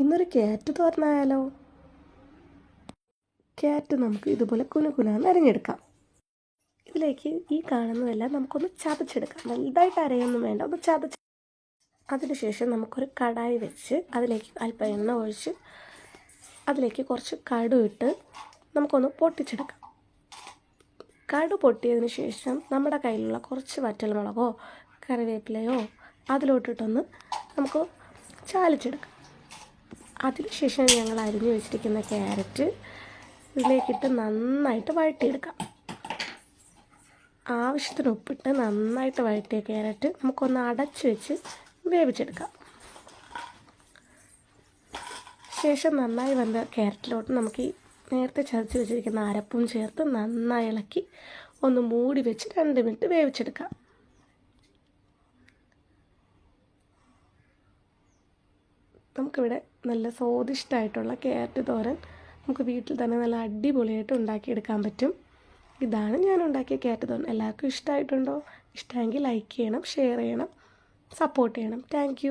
ഇന്നൊരു cat തോരനായാലോ cat നമുക്ക് ഇതുപോലെ കുനുകുനാന്ന് അരിഞ്ഞെടുക്കാം. ഇതിലേക്ക് ഈ കാണുന്നതെല്ലാം നമുക്കൊന്ന് ചതച്ചെടുക്കാം. വലുതായിട്ട് അരയൊന്നും വേണ്ട ഒന്ന് ചതച്ച്. അതിനുശേഷം നമുക്കൊരു കടായി വെച്ച് അതിലേക്ക് അല്പം എണ്ണ ഒഴിച്ച് അതിലേക്ക് കുറച്ച് കടു ഇട്ട് നമുക്കൊന്ന് പൊട്ടിച്ചെടുക്കാം. കടു പൊട്ടിയതിന് ശേഷം നമ്മുടെ കയ്യിലുള്ള കുറച്ച് വറ്റൽമുളകോ കറിവേപ്പിലയോ അതിലോട്ടിട്ടൊന്ന് നമുക്ക് ചാലിച്ചെടുക്കാം. അതിനുശേഷം ഞങ്ങൾ അരിഞ്ഞു വെച്ചിരിക്കുന്ന ക്യാരറ്റ് ഇതിലേക്കിട്ട് നന്നായിട്ട് വഴട്ടിയെടുക്കാം ആവശ്യത്തിന് ഉപ്പിട്ട് നന്നായിട്ട് വഴറ്റിയ ക്യാരറ്റ് നമുക്കൊന്ന് അടച്ചു വെച്ച് വേവിച്ചെടുക്കാം. ശേഷം നന്നായി വന്ന ക്യാരറ്റിലോട്ട് നമുക്ക് ഈ നേരത്തെ ചതച്ച് വെച്ചിരിക്കുന്ന അരപ്പും ചേർത്ത് നന്നായി ഇളക്കി ഒന്ന് മൂടി വെച്ച് രണ്ട് മിനിറ്റ് വേവിച്ചെടുക്കാം. നമുക്കിവിടെ നല്ല സ്വാദിഷ്ടമായിട്ടുള്ള ക്യാരറ്റ് തോരൻ നമുക്ക് വീട്ടിൽ തന്നെ നല്ല അടിപൊളിയായിട്ട് ഉണ്ടാക്കിയെടുക്കാൻ പറ്റും. ഇതാണ് ഞാൻ ഉണ്ടാക്കിയ ക്യാരറ്റ് തോരൻ. എല്ലാവർക്കും ഇഷ്ടമായിട്ടുണ്ടോ ഇഷ്ടമെങ്കിൽ ലൈക്ക് ചെയ്യണം ഷെയർ ചെയ്യണം സപ്പോർട്ട് ചെയ്യണം. താങ്ക്